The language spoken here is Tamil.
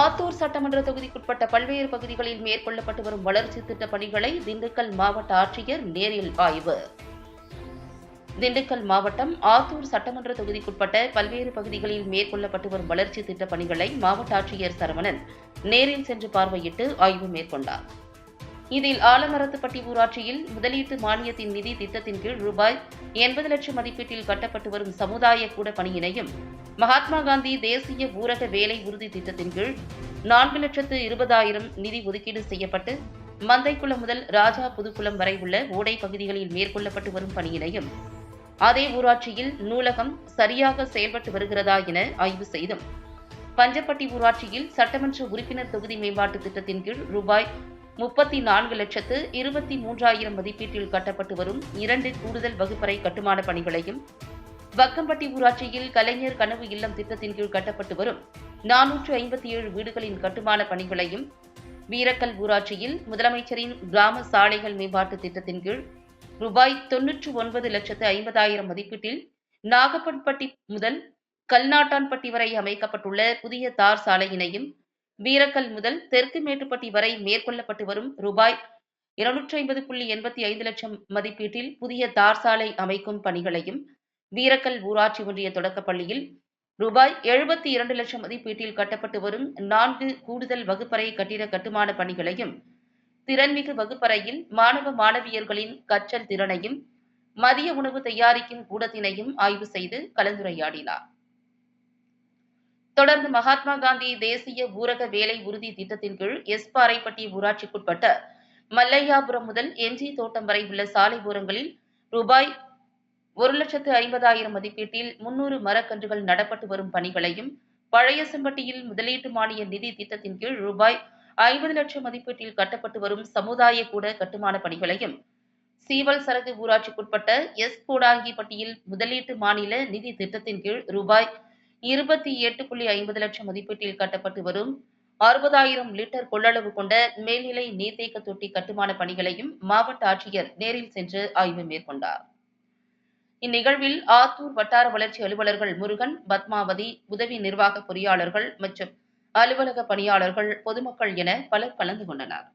ஆத்தூர் சட்டமன்ற தொகுதிக்குட்பட்ட பல்வேறு பகுதிகளில் மேற்கொள்ளப்பட்டு வரும் வளர்ச்சி திட்ட பணிகளை திண்டுக்கல் மாவட்ட ஆட்சியர் நேரில் ஆய்வு. திண்டுக்கல் மாவட்டம் ஆத்தூர் சட்டமன்ற தொகுதிக்குட்பட்ட பல்வேறு பகுதிகளில் மேற்கொள்ளப்பட்டு வரும் வளர்ச்சி திட்டப் பணிகளை மாவட்ட ஆட்சியர் சரவணன் நேரில் சென்று பார்வையிட்டு ஆய்வு மேற்கொண்டார். இதில் ஆலமரத்துப்பட்டி ஊராட்சியில் முதலீட்டு மானியத்தின் நிதி திட்டத்தின் கீழ் ரூபாய் எண்பது லட்சம் மதிப்பீட்டில் கட்டப்பட்டு வரும் சமுதாய கூட பணியினையும் மகாத்மா காந்தி தேசிய ஊரக வேலை உறுதி திட்டத்தின் கீழ் நான்கு லட்சத்து இருபதாயிரம் நிதி ஒதுக்கீடு செய்யப்பட்டு மந்தைக்குளம் முதல் ராஜா புதுக்குளம் வரை உள்ள ஓடை பகுதிகளில் மேற்கொள்ளப்பட்டு வரும் பணியினையும் அதே ஊராட்சியில் நூலகம் சரியாக செயல்பட்டு வருகிறதா என ஆய்வு செய்தும். பஞ்சப்பட்டி ஊராட்சியில் சட்டமன்ற உறுப்பினர் தொகுதி மேம்பாட்டு திட்டத்தின் கீழ் ரூபாய் முப்பத்தி நான்கு லட்சத்து இருபத்தி மூன்றாயிரம் மதிப்பீட்டில் கட்டப்பட்டு வரும் இரண்டு கூடுதல் வகுப்பறை கட்டுமான பணிகளையும் வக்கம்பட்டி ஊராட்சியில் கலைஞர் கனவு இல்லம் திட்டத்தின் கீழ் கட்டப்பட்டு வரும் நானூற்று ஐம்பத்தி ஏழு வீடுகளின் கட்டுமான பணிகளையும் வீரக்கல் ஊராட்சியில் முதலமைச்சரின் கிராம சாலைகள் மேம்பாட்டு திட்டத்தின் கீழ் ரூபாய் தொன்னூற்று ஒன்பது லட்சத்து ஐம்பதாயிரம் மதிப்பீட்டில் நாகப்பன்பட்டி முதல் கல்நாட்டான்பட்டி வரை அமைக்கப்பட்டுள்ள புதிய தார் சாலையினையும் வீரக்கல் முதல் தெற்கு மேட்டுப்பட்டி வரை மேற்கொள்ளப்பட்டு வரும் ரூபாய் இருநூற்றி ஐம்பது புள்ளி எண்பத்தி ஐந்து லட்சம் மதிப்பீட்டில் புதிய தார் சாலை அமைக்கும் பணிகளையும் வீரக்கல் ஊராட்சி ஒன்றிய தொடக்கப்பள்ளியில் ரூபாய் எழுபத்தி இரண்டு லட்சம் மதிப்பீட்டில் கட்டப்பட்டு வரும் நான்கு கூடுதல் வகுப்பறை கட்டிட கட்டுமான பணிகளையும் திறன்மிகு வகுப்பறையில் மாணவ மாணவியர்களின் கற்றல் திறனையும் மதிய உணவு தயாரிக்கும் கூடத்தினையும் ஆய்வு செய்து கலந்துரையாடினார். தொடர்ந்து மகாத்மா காந்தி தேசிய ஊரக வேலை உறுதி திட்டத்தின் கீழ் எஸ் பாறைப்பட்டி ஊராட்சிக்குட்பட்ட மல்லையாபுரம் முதல் எம்ஜி தோட்டம் வரை உள்ள சாலை ஓரங்களில் ரூபாய் ஒரு லட்சத்து ஐம்பதாயிரம் மதிப்பீட்டில் முன்னூறு மரக்கன்றுகள் நடப்பட்டு வரும் பணிகளையும் பழையசம்பட்டியில் முதலீட்டு மானிய நிதி திட்டத்தின் கீழ் ரூபாய் ஐம்பது லட்சம் மதிப்பீட்டில் கட்டப்பட்டு வரும் சமுதாய கூட கட்டுமான பணிகளையும் சீவல் சரகு ஊராட்சிக்குட்பட்ட எஸ் கூடாங்கிப்பட்டியில் முதலீட்டு மாநில நிதி திட்டத்தின் கீழ் ரூபாய் இருபத்தி எட்டு புள்ளி ஐம்பது லட்சம் மதிப்பீட்டில் கட்டப்பட்டு வரும். அறுபதாயிரம் லிட்டர் கொள்ளளவு கொண்ட மேல்நிலை நீர்த்தேக்க தொட்டி கட்டுமான பணிகளையும் மாவட்ட ஆட்சியர் நேரில் சென்று ஆய்வு மேற்கொண்டார். இந்நிகழ்வில் ஆத்தூர் வட்டார வளர்ச்சி அலுவலர்கள் முருகன் பத்மாவதி உதவி நிர்வாக பொறியாளர்கள் மற்றும் அலுவலக பணியாளர்கள் பொதுமக்கள் என பலர் கலந்து கொண்டனர்.